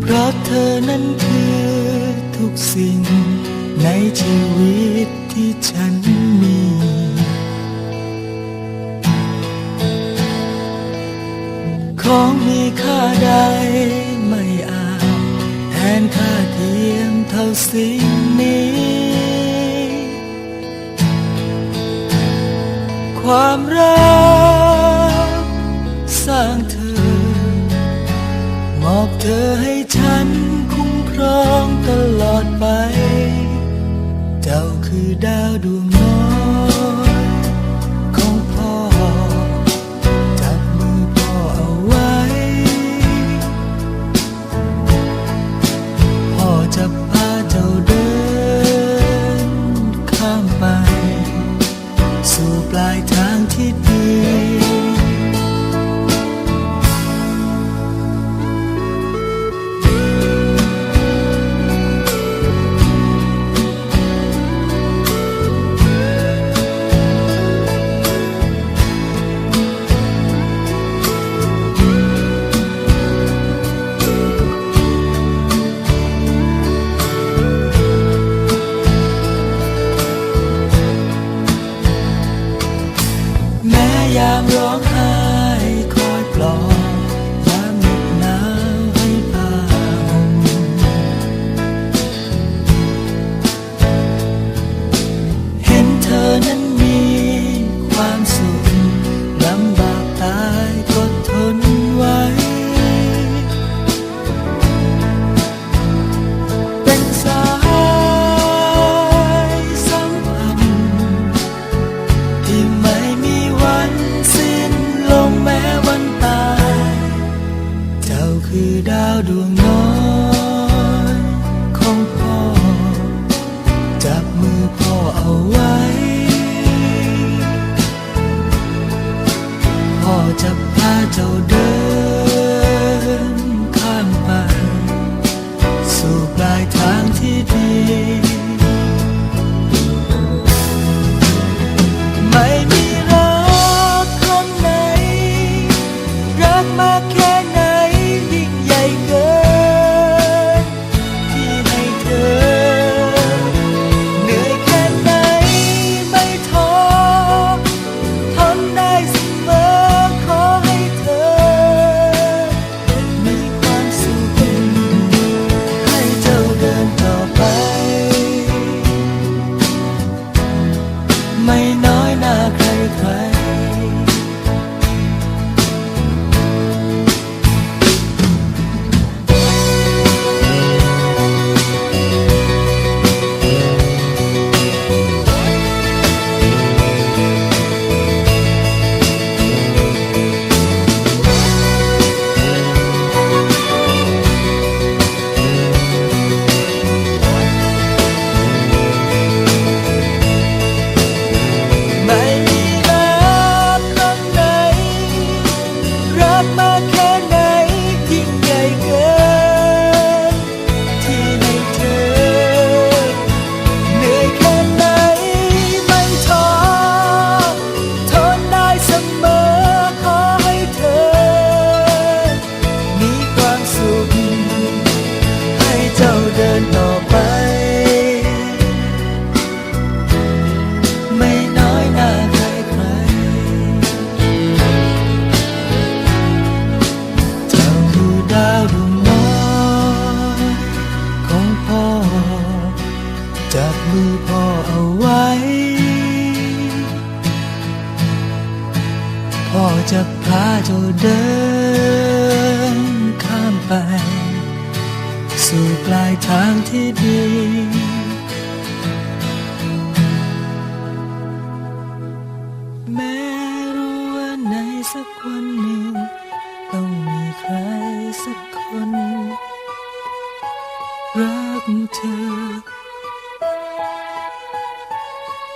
เพราะเธอนั้นคือทุกสิ่ง ในชีวิตที่ฉันมี ของมีค่าใดไม่อาจแทนค่าเทียมเท่าสิ่งนี้ ความรักสร้างเธอ มอบเธอให้ฉันคุ้มครองตลอดไป เจ้าคือดาวดวง คือดาวดวงน้อยของพ่อ จับมือพ่อเอาไว้ พ่อจะพาเจ้า จะพาเธอเดินข้ามไป สู่ปลายทางที่ดีแม้รู้ว่าในสักวันหนึ่ง ต้องมีใครสักคน รักเธอ